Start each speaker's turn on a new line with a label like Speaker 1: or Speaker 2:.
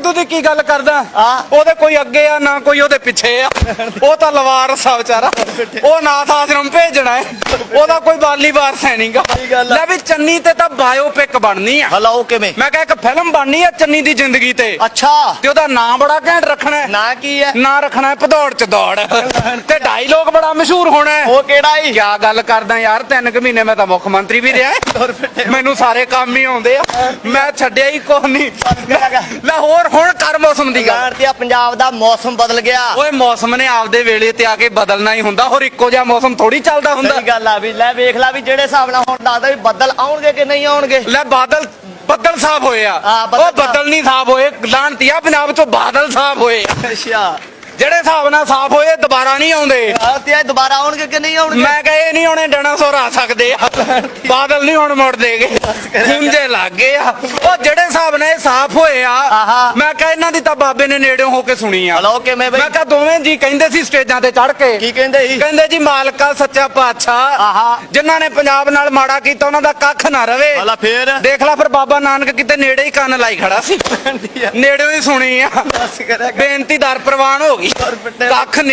Speaker 1: ਸਿੱਧੂ ਦੀ ਕੀ ਗੱਲ ਕਰਦਾ। ਉਹਦੇ ਕੋਈ ਅੱਗੇ ਆ ਨਾ ਕੋਈ ਉਹਦੇ ਪਿੱਛੇ ਆ। ਉਹ ਤਾਂ ਲਵਾਰਸ ਆ ਵਿਚਾਰਾ। ਉਹ ਨਾਥ ਆਸ਼ਰਮ ਭੇਜਣਾ ਹੈ। ਉਹਦਾ ਕੋਈ ਬਾਲੀ ਵਾਰਸ ਹੈ ਨਹੀਂਗਾ।
Speaker 2: ਸਹੀ ਗੱਲ ਆ।
Speaker 1: ਲੈ ਵੀ ਚੰਨੀ ਤੇ ਤਾਂ ਬਾਇਓਪਿਕ ਬਣਨੀ ਆ।
Speaker 2: ਹਲਾ ਉਹ ਕਿਵੇਂ?
Speaker 1: ਮੈਂ ਕਿਹਾ ਇੱਕ ਫਿਲਮ ਬਣਨੀ ਆ ਚੰਨੀ ਦੀ ਜ਼ਿੰਦਗੀ ਤੇ।
Speaker 2: ਅੱਛਾ।
Speaker 1: ਤੇ ਉਹਦਾ ਨਾਂ ਬੜਾ ਘੈਂਟ ਰੱਖਣਾ ਹੈ।
Speaker 2: ਨਾ ਕੀ ਹੈ?
Speaker 1: ਨਾਂ ਰੱਖਣਾ ਹੈ ਭਦੌੜ ਚ ਦੌੜ। ਤੇ ਡਾਇਲੋਗ ਬੜਾ ਮਸ਼ਹੂਰ ਹੋਣਾ ਹੈ।
Speaker 2: ਉਹ ਕਿਹੜਾ ਹੀ
Speaker 1: ਕਿਆ ਗੱਲ ਕਰਦਾ ਯਾਰ ਤਿੰਨ ਕੁ ਮਹੀਨੇ ਮੈਂ ਤਾਂ ਮੁੱਖ ਮੰਤਰੀ ਵੀ ਰਿਹਾ ਮੈਨੂੰ ਸਾਰੇ ਕੰਮ ਹੀ ਆਉਂਦੇ ਆ। ਮੈਂ ਛੱਡਿਆ ਹੀ ਕੁਛ ਨਹੀਂ। ਲੈ ਹੋਰ ਹੁਣ ਕਰ ਮੌਸਮ ਦੀ ਗੱਲ।
Speaker 2: ਯਾਰ ਤੇ ਪੰਜਾਬ ਦਾ ਮੌਸਮ ਬਦਲ ਗਿਆ।
Speaker 1: ਓਏ ਮੌਸਮ ਨੇ ਆਪਦੇ ਵੇਲੇ ਤੇ ਆ ਕੇ ਬਦਲਣਾ ਹੀ ਹੁੰਦਾ। ਹੋਰ ਇੱਕੋ ਜਿਹਾ ਮੌਸਮ ਥੋੜੀ ਚੱਲਦਾ ਹੁੰਦਾ।
Speaker 2: ਸਹੀ ਗੱਲ ਆ। ਵੀ ਲੈ ਵੇਖ ਲੈ ਵੀ ਜਿਹੜੇ ਹਿਸਾਬ ਨਾਲ ਹੁਣ ਦੱਸਦਾ ਵੀ ਬੱਦਲ ਆਉਣਗੇ ਕਿ ਨਹੀਂ ਆਉਣਗੇ।
Speaker 1: ਲੈ ਬਾਦਲ ਬੱਦਲ ਸਾਫ਼ ਹੋਏ ਆ।
Speaker 2: ਹਾਂ, ਬੱਦਲ
Speaker 1: ਉਹ ਬੱਦਲ ਨਹੀਂ ਸਾਫ਼ ਹੋਏ ਲਾਂਟੀਆ ਪੰਜਾਬ ਚੋਂ ਬਾਦਲ ਸਾਫ਼ ਹੋਏ ਆ।
Speaker 2: ਅੱਛਾ।
Speaker 1: ਜਿਹੜੇ ਹਿਸਾਬ ਨਾਲ ਸਾਫ਼ ਹੋਏ ਦੁਬਾਰਾ ਨਹੀਂ ਆਉਂਦੇ।
Speaker 2: ਆ ਤੇ ਇਹ ਦੁਬਾਰਾ ਆਉਣਗੇ ਕਿ ਨਹੀਂ ਆਉਣਗੇ?
Speaker 1: ਮੈਂ ਕਹੇ ਨਹੀਂ ਆਉਣੇ ਡਾਇਨਾਸੌਰ ਆ ਸਕਦੇ ਆ। ਬਾਦਲ ਨਹੀਂ ਹੁਣ ਮੁੜਦੇਗੇ ਖੁੰਝੇ ਲੱਗ ਗਏ ਆ। ਉਹ ਜਿਹੜੇ ਹਿਸਾਬ ਨਾਲ ਇਹ ਸਾਫ਼ ਹੋਏ ਆ। ਮੈਂ ਕਹਾਂ ਇਹਨਾਂ ਦੀ ਤਾਂ ਬਾਬੇ ਨੇ ਨੇੜਿਓਂ ਹੋ ਕੇ ਸੁਣੀ ਆ।
Speaker 2: ਹਲੋ ਕਿਵੇਂ ਬਈ?
Speaker 1: ਮੈਂ ਕਹਾਂ ਦੋਵੇਂ ਜੀ ਕਹਿੰਦੇ ਸੀ ਸਟੇਜਾਂ ਤੇ ਚੜ ਕੇ।
Speaker 2: ਕੀ ਕਹਿੰਦੇ ਸੀ?
Speaker 1: ਕਹਿੰਦੇ ਜੀ ਮਾਲਕਾ ਸੱਚਾ ਪਾਤਸ਼ਾਹ।
Speaker 2: ਆਹਾ।
Speaker 1: ਜਿਨ੍ਹਾਂ ਨੇ ਪੰਜਾਬ ਨਾਲ ਮਾੜਾ ਕੀਤਾ ਉਹਨਾਂ ਦਾ ਕੱਖ ਨਾ ਰਵੇ।
Speaker 2: ਹਲਾ ਫੇਰ?
Speaker 1: ਦੇਖ ਲੈ ਫਿਰ ਬਾਬਾ ਨਾਨਕ ਕਿਤੇ ਨੇੜੇ ਹੀ ਕੰਨ ਲਾਈ ਖੜਾ ਸੀ। ਨੇੜਿਓਂ ਹੀ ਸੁਣੀ ਆ। ਬੇਨਤੀ ਦਰ ਪ੍ਰਵਾਨ ਹੋ ਗਈ। ਕੱਖ ਨਹੀਂ।